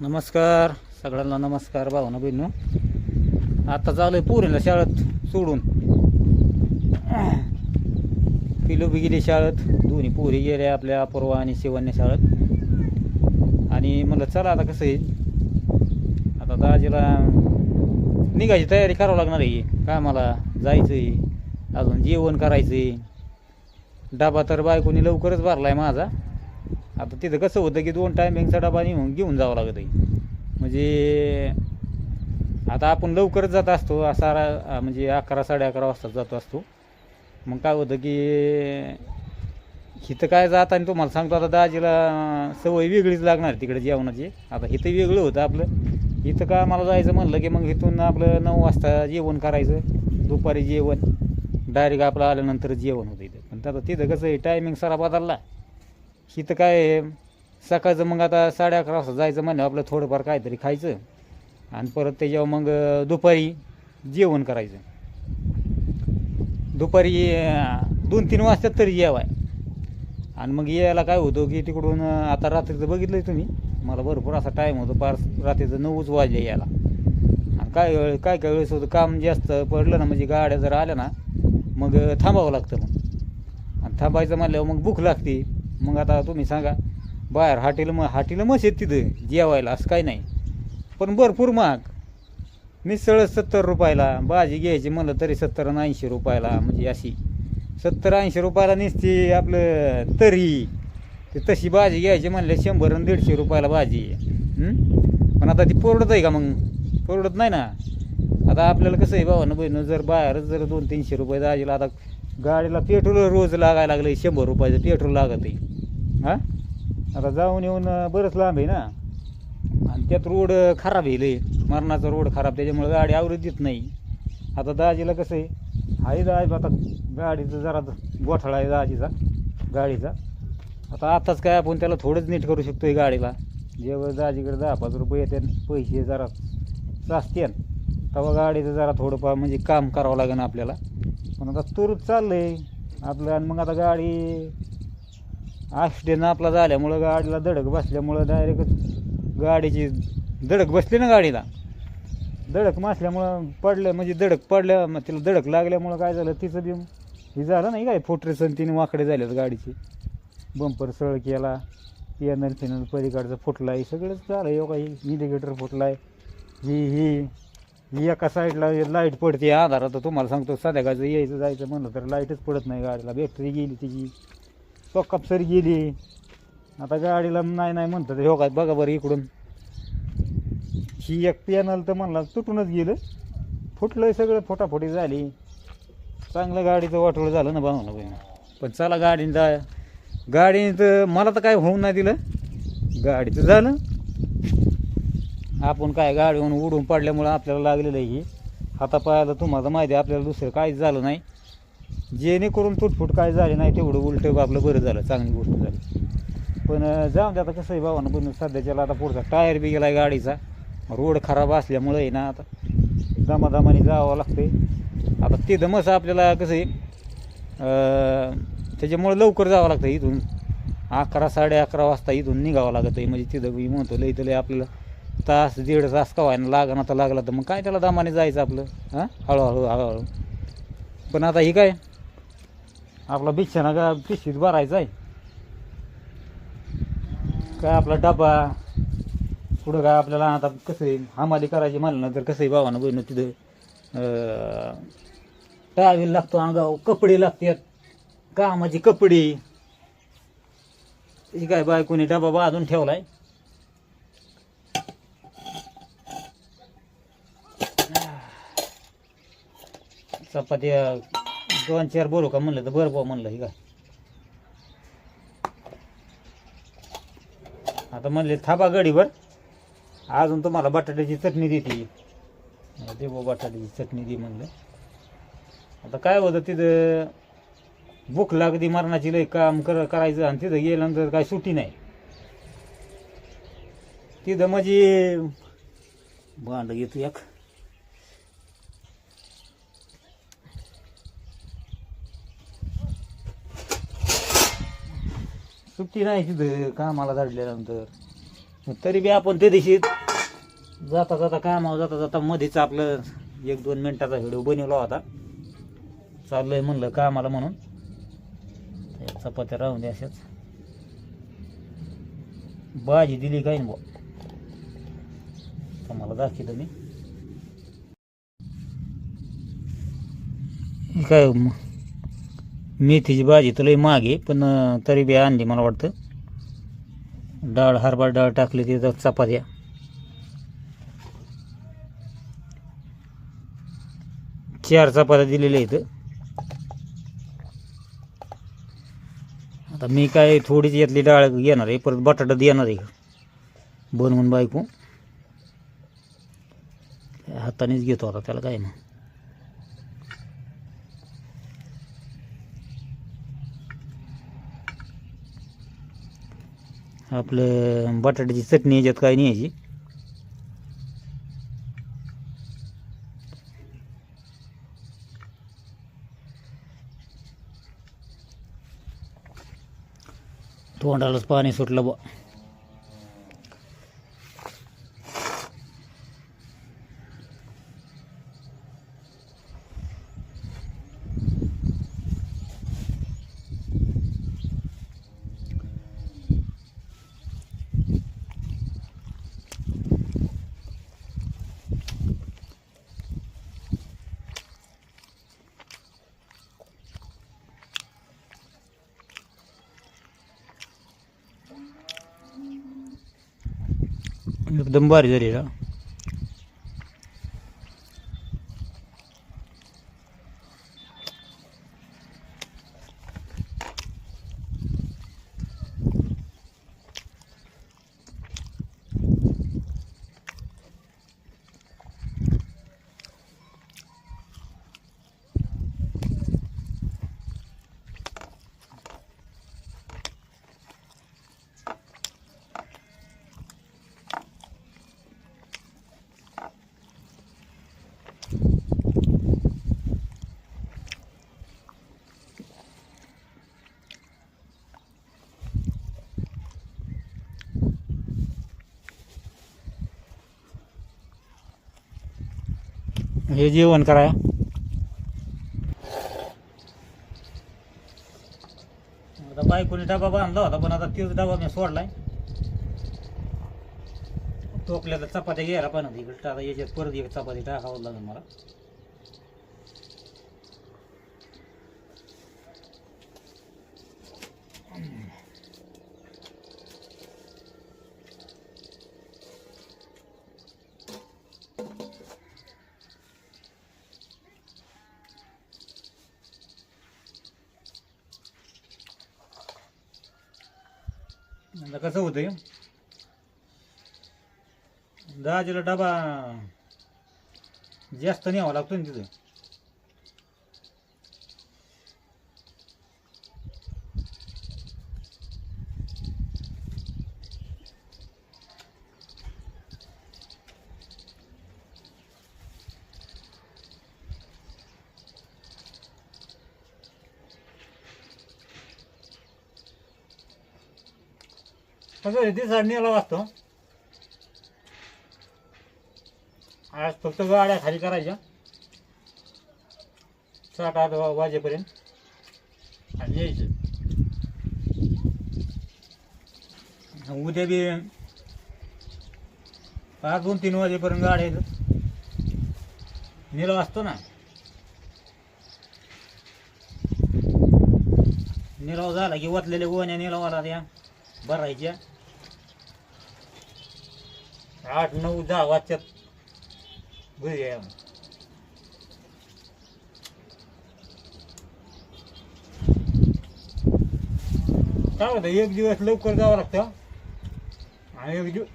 नमस्कार सगळ्यांना नमस्कार भावना बहिणू. आता चालू आहे पोरीला शाळेत सोडून. पिलू बी गेली शाळेत. दोन्ही पोरी गेल्या आपल्या अपूर्वा आणि शिवान्या शाळेत. आणि म्हणलं चला आता कसं आहे आता दाजीला निघायची तयारी करावं लागणार आहे. कामाला जायचं आहे अजून जेवण करायचं आहे डबा तर बायकोनी लवकरच भरला आहे माझा. आता तिथं कसं होतं की दोन टायमिंगचा डबा नेऊन घेऊन जावं लागत आहे म्हणजे आता आपण लवकरच जात असतो सारा म्हणजे अकरा साडे अकरा वाजता जात असतो. मग काय होतं की इथं काय जात आणि तुम्हाला सांगतो आता दाजीला सवय वेगळीच लागणार तिकडे जेवणाची. आता इथं वेगळं होतं आपलं. इथं का मला जायचं म्हणलं की मग इथून आपलं नऊ वाजता जेवण करायचं दुपारी जेवण. डायरेक्ट आपलं आल्यानंतर जेवण होतं इथं. पण आता तिथं कसं आहे टायमिंग सारा बदलला. इथं काय आहे, सकाळचं मग आता साडे अकरा वाजता जायचं म्हणलं आपलं थोडंफार काहीतरी खायचं. आणि परत त्याच्यावर मग अं, दुपारी जेवण करायचं. दुपारी दोन तीन वाजता तरी जेवाय. आणि मग यायला काय होतं की तिकडून अं, आता रात्रीचं बघितलं तुम्ही. मला भरपूर असा टाईम होतो पार रात्रीचं नऊच वाजले यायला. आणि काय वेळ काय काय वेळेस होतं काम जास्त पडलं ना म्हणजे गाड्या जर आल्या ना मग थांबावं लागतं मग. आणि थांबायचं म्हणल्यावर मग भूक लागते. मग आता तुम्ही सांगा बाहेर हाटेल मग हाटेलं मस्त आहेत तिथं जेवायला असं काही नाही. पण भरपूर महाग. मिसळ सत्तर रुपयाला भाजी घ्यायची म्हणलं तरी सत्तर आणि ऐंशी रुपयाला म्हणजे अशी. सत्तर ऐंशी रुपयाला निसती आपलं तरी. ते तशी भाजी घ्यायची म्हणलं शंभर आणि दीडशे रुपयाला भाजी. पण आता ती परवडत आहे का मग? परवडत नाही ना. आता आपल्याला कसं आहे भावानं बहिणं जर बाहेरच जर दोन तीनशे रुपये जायला आता गाडीला पेट्रोल रोज लागायला लागलं शंभर रुपयाचं पेट्रोल लागत आहे हां? आता जाऊन येऊन बरंच लांब आहे ना? आणि त्यात रोड खराब आहे मरणाचा रोड खराब त्याच्यामुळे गाडी आवरत देत नाही. आता दाजीला कसं आहे? आहे दाज आता गाडीचं जरा गोठाळा आहे दाजीचा गाडीचा. आता आताच काय आपण त्याला थोडंच नीट करू शकतो आहे गाडीला. जेव्हा दाजीकडे दहा पाच रुपये येते पैसे जरा साचते तेव्हा गाडीचं जरा थोडंफार म्हणजे काम करावं लागेल आपल्याला. पण आता तुरच चाललं आहे आपलं आणि मग आता गाडी ॲक्सिडेंट आपला झाल्यामुळं गाडीला धडक बसल्यामुळं डायरेक्ट गाडीची धडक बसली ना गाडीला. धडक मासल्यामुळं पडलं म्हणजे धडक पडल्या मग तिला धडक लागल्यामुळं काय झालं तिचं बी हे झालं नाही काय फुटरेसन तिने वाकडे झालेत गाडीचे. बंपर सळ केला पियानल फिनल पलीकडचं फुटला आहे सगळंच झालं आहे काही इंडिकेटर फुटला आहे ही ही. एका साईडला लाइट पडते आधार आता तुम्हाला सांगतो संध्याकाळचं यायचं जायचं म्हणलं तर लाईटच पडत नाही गाडीला. बॅटरी गेली तिची चोकापसरी गेली. आता गाडीला नाही नाही म्हणतात हो काय बघा बरं इकडून. ही एक पॅनल तर म्हणला तुटूनच गेलं. फुटलं सगळं फोटाफोटी झाली. चांगलं गाडीचं वाटोळ झालं ना बनवलं बहिण. पण चला गाडीनं जा. गाडीनं तर मला तर काय होऊन नाही दिलं. गाडीचं झालं. आपण काय गाडीहून उडून पडल्यामुळं आपल्याला लागलेलं आहे. हे हातापायाला तुम्हाला माहिती आहे आपल्याला दुसरं काहीच झालं नाही. जेणेकरून तुटफुट काय झाली नाही तेवढं उलटं आपलं बरं झालं चांगली गोष्ट झाली. पण जाऊन दे आता कसं आहे भावानं पण सध्याच्याला आता पुढचा टायर बी गेला गाडीचा. रोड खराब असल्यामुळं आहे ना आता. दमादमाने जावं लागतंय. आता तिथं दमस आपल्याला कसं आहे त्याच्यामुळं लवकर जावं लागतं इथून. अकरा साडे अकरा वाजता इथून निघावं लागतं आहे म्हणजे तिथं मी म्हणतो लई तर लई आपल्याला तास दीड तास का व्हायना लागण आता लागला तर मग काय त्याला दमाने जायचं आपलं? हां? हळूहळू हळूहळू. पण आता ही काय? आपला बिछाना का पिशीत भरायचा आहे? काय आपला डबा? पुढं काय आपल्याला आता कसं आहे? हमाली करायची म्हणलं ना तर कसं आहे भावानं बहिणं तिथं? टावेल लागतो अंगाव कपडे लागतात. कामाचे कपडे. ही काय बायकोनी डबा बांधून ठेवलाय? चपाती दोन चार बोलू का म्हणलं तर बरं बुवा म्हणलं ही काय आता म्हणले थांबा गडीवर. अजून तुम्हाला बटाट्याची चटणी देते. दे बुवा बटाट्याची चटणी दे म्हणलं. आता काय होतं तिथं भूक लागती मरणाची लय काम कर करायचं आणि तिथं गेल्यानंतर काय सुट्टी नाही. तिथं म्हणजे भांड घेतो एक. सुट्टी नाही तिथं कामाला धाडल्यानंतर तरी बी आपण त्या दिवशी जाता जाता कामावर जाता जाता मध्येच आपलं एक दोन मिनिटाचा व्हिडिओ बनवला होता. चाललंय म्हणलं कामाला म्हणून. चपात्या राहून द्या अशाच. भाजी दिली काही ना बुवा. तुम्हाला दाखवलं मी. काय मग? मेथीची भाजी तर लई मागे पण तरी बी आणली मला वाटतं. डाळ हरभरा डाळ टाकली तिथं चपात्या. चार चपात्या दिलेल्या इथं आता मी काय थोडीच यातली डाळ घेणार आहे परत बटाटा देणार आहे. बनवून बायको. हातानेच घेतो आता त्याला काय ना आपलं बटाट्याची चटणी याच्यात काय नाही याची. तोंडालाच पाणी सुटलं बा एकदम भारी झाली ना. हे जेवण कराय आता बायकोने डबा बांधला होता पण आता तोच डबा मी सोडलाय. टोकल्या तर चपात्या घ्यायला पण होती इकडे आता याच्यात परत एक चपाती टाकावं लागेल मला. आता कसं होतंय? दहाजीला डबा जास्त न्यावा लागतो ना तिथं. कसं दिवसा नेला वाचतो आज फक्त गाड्या खाली करायच्या. सात आठ वाजेपर्यंत. आणि यायचं. उद्या बी पाच दोन तीन वाजेपर्यंत गाड्या येतात. निला वाचतो ना. निलाव झाला की वतलेल्या गोण्या निलावाला त्या. भरायच्या. आठ नऊ दहा वाजच्यात घरी काय होतं एक दिवस लवकर जावं लागतं. आणि एक दिवस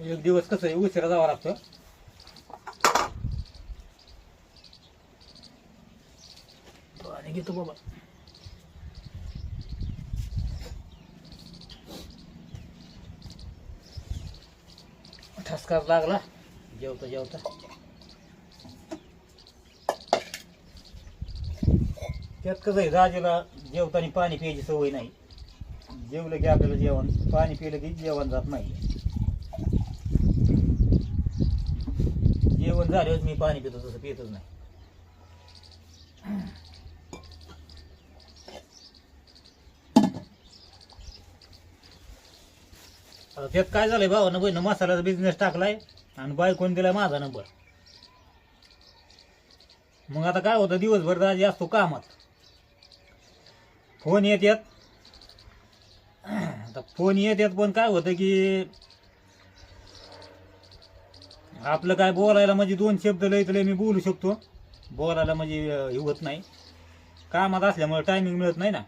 एक दिवस कसं आहे उशिरा जावं लागतं पाणी घेतो बाबा. ठसकार लागला. जेवता जेवता. त्यात कसं आहे राजाला जेवताना पाणी प्यायची सवय नाही. जेवलं की आपल्याला जेवण पाणी पिलं की जेवण जात नाही. जेवण झाल्यावर मी पाणी पितो तसं पितच नाही. आता त्यात काय झालंय भावानं बहिणं मसाल्याचा बिझनेस टाकलाय आणि बायकोन दिलाय माझा नंबर मग आता काय होतं दिवसभर राजी असतो कामात. फोन येतात आता फोन येतात पण काय होतं की आपलं काय बोलायला म्हणजे दोन शब्द लयतले तर मी बोलू शकतो. बोलायला म्हणजे हे होत नाही. कामात असल्यामुळे टायमिंग मिळत नाही ना.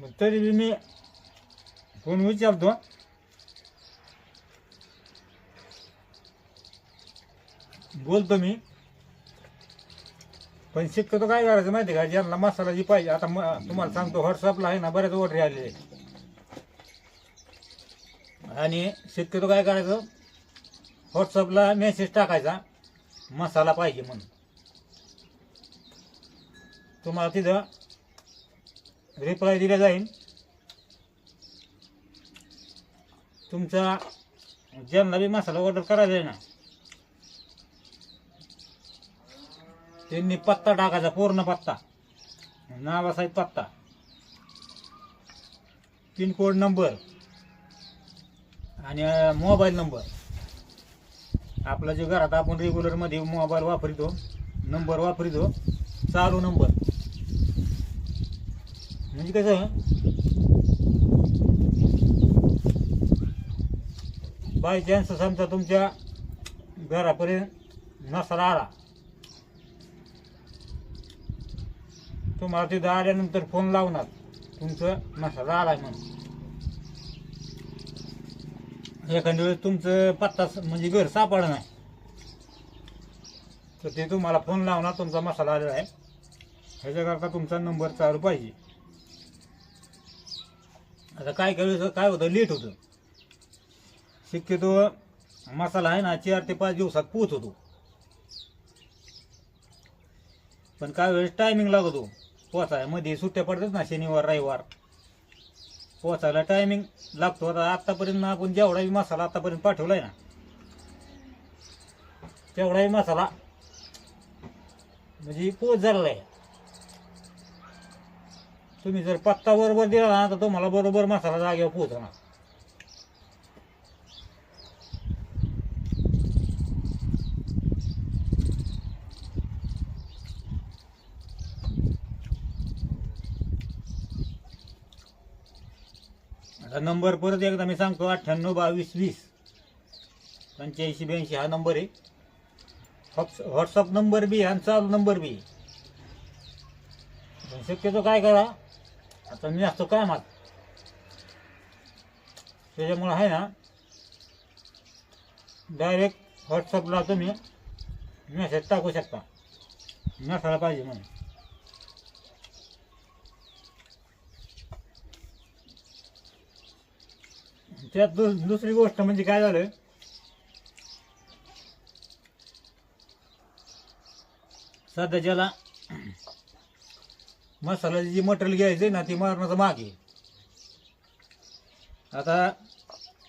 मग तरी बी मी फोन विचारतो बोलतो मी. पण शक्यतो काय करायचं माहिती का? ज्यांना मसाला जी पाहिजे आता म- तुम्हाला सांगतो व्हॉट्सअपला आहे ना बऱ्याच ऑर्डर आलेले आणि शक्यतो काय करायचं? व्हॉट्सअपला मेसेज टाकायचा मसाला पाहिजे म्हणून. तुम्हाला तिथं रिप्लाय दिला जाईल. तुमचा ज्यांना बी मसाला ऑर्डर करायचा आहे ना त्यांनी पत्ता टाकायचा पूर्ण पत्ता. नावासाहेब पत्ता. पिनकोड नंबर आणि मोबाईल नंबर. आपला जे घरात आपण रेग्युलरमध्ये मोबाईल वापरतो नंबर वापरतो चालू नंबर म्हणजे कसं बाय चान्स समजा तुमच्या घरापर्यंत मसाला आला तुम्हाला तिथं आल्यानंतर फोन लावणार तुमचं मसाला आला म्हणून. एखाद्या वेळेस तुमचं पत्ता म्हणजे घर सापडलं नाही तर ते तुम्हाला फोन लावणार तुमचा मसाला आलेला आहे. ह्याच्याकरता तुमचा नंबर चालू पाहिजे. आता काय काय वेळेस काय होतं लेट होतं. शक्यतो मसाला आहे ना चार ते पाच दिवसात पोहोचवतो पण काय वेळेस टायमिंग लागतो. पोचायमध्ये सुट्ट्या पडतात ना शनिवार रविवार. पोचायला टायमिंग लागतो. आता आत्तापर्यंत आपण जेवढा मसाला आतापर्यंत पाठवलाय ना तेवढाही मसाला म्हणजे पोच झालेला आहे. तुम्ही जर पत्ता बरोबर दिला ना तर तुम्हाला बरोबर मसाला जागेवर पोहोचणार. आता नंबर परत एकदा मी सांगतो अठ्ठ्याण्णव बावीस वीस. पंच्याऐंशी ब्याऐंशी हा नंबर आहे. व्हॉट्स व्हॉट्सअप नंबर बी आणि चालू नंबर बी पण शक्यतो काय करा आता मी असतो कामात त्याच्यामुळं आहे ना डायरेक्ट व्हॉट्सअपला तुम्ही मेसेज टाकू शकता. नसायला पाहिजे म्हणून त्यात दु दुसरी गोष्ट म्हणजे काय झालं? सध्याच्याला मसाल्याची जी मटेरियल घ्यायचं आहे ना ती मारण्याचं मागे आता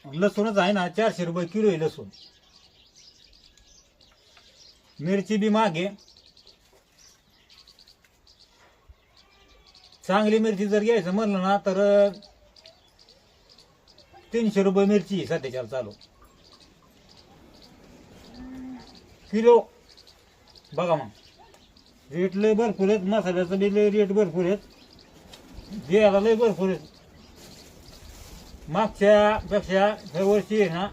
लसूणच आहे ना चारशे रुपये किलो आहे लसूण. मिरची बी मागे चांगली मिरची जर घ्यायचं म्हणलं ना तर तीनशे रुपये मिरची आहे चालू. किलो. बघा मग. रेट लय भरपूर आहेत मसाल्याचं बी लय रेट भरपूर आहेत. द्यायला लय भरपूर आहेत. मागच्या पेक्षा ह्या वर्षी ना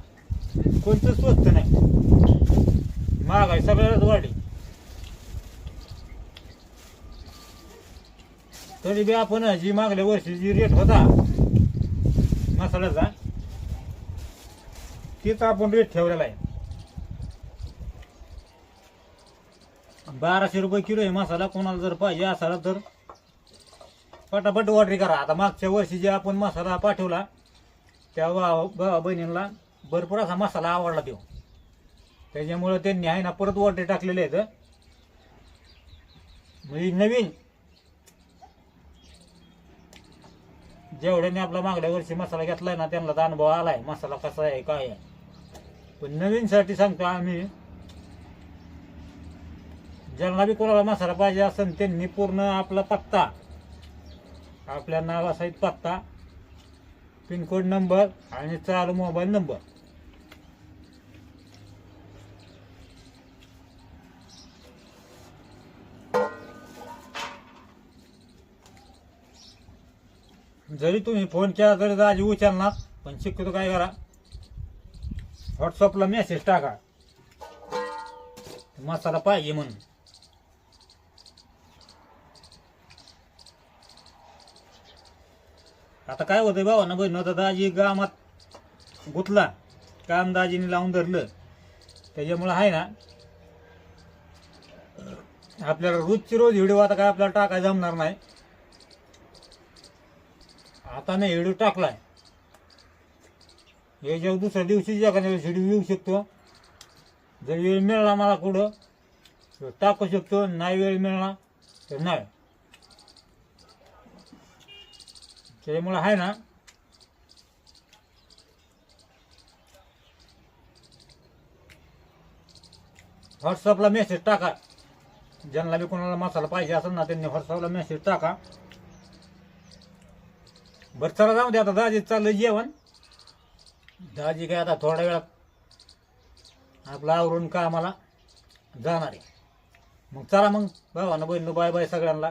कोणतं स्वस्त नाही. महागाई सगळ्यालाच वाढली. तरी बी आपण जी मागल्या वर्षी जी रेट होता मसाल्याचा तेच आपण रेट ठेवलेला आहे. बाराशे रुपये किलो आहे मसाला. कोणाला जर पाहिजे असाला तर पटापट ऑर्डर करा. आता मागच्या वर्षी जे आपण मसाला पाठवला त्या भावा बहिणींना भरपूर असा मसाला आवडला तो. त्याच्यामुळं त्यांनी आहे ना परत ऑर्डर टाकलेले आहेत. म्हणजे नवीन. जेवढ्याने आपला मागल्या वर्षी मसाला घेतलाय ना त्यांना अनुभव आलाय. मसाला कसा आहे काय आहे. पण नवीनसाठी सांगतो आम्ही ज्यांना बी कोणाला मसाला पाहिजे असेल त्यांनी पूर्ण आपला पत्ता आपल्या नावासहित पत्ता पिनकोड नंबर आणि चालू मोबाईल नंबर. जरी तुम्ही फोन केला तरी दाजी उचलणार पण शक्यतो काय करा व्हॉट्सअपला मेसेज टाका. मसाला पाहिजे म्हणून. आता काय होतंय भावा ना बहिण आता दाजी गावात गुतला काम दाजीने लावून धरलं. त्याच्यामुळं आहे ना आपल्याला रोजची रोज व्हिडिओ आता काय आपल्याला टाकाय जमणार नाही. आता नाही व्हिडिओ टाकलाय. याच्यावर दुसऱ्या दिवशी एखाद्या वेळेस व्हिडिओ येऊ शकतो. जर वेळ मिळाला मला कुठं तर टाकू शकतो. नाही वेळ मिळाला तर नाही. त्याच्यामुळं आहे ना. व्हॉट्सअपला मेसेज टाका. ज्यांना बी कोणाला मसाला पाहिजे असेल ना त्यांनी व्हॉट्सअपला मेसेज टाका. बरं चला जाऊ दे आता. दाजी चाललं जेवण. दाजी काय आता थोड्या वेळात आपलं आवरून कामाला जाणार आहे. मग चला मग. भावानं बहिणं बाय बाय सगळ्यांना.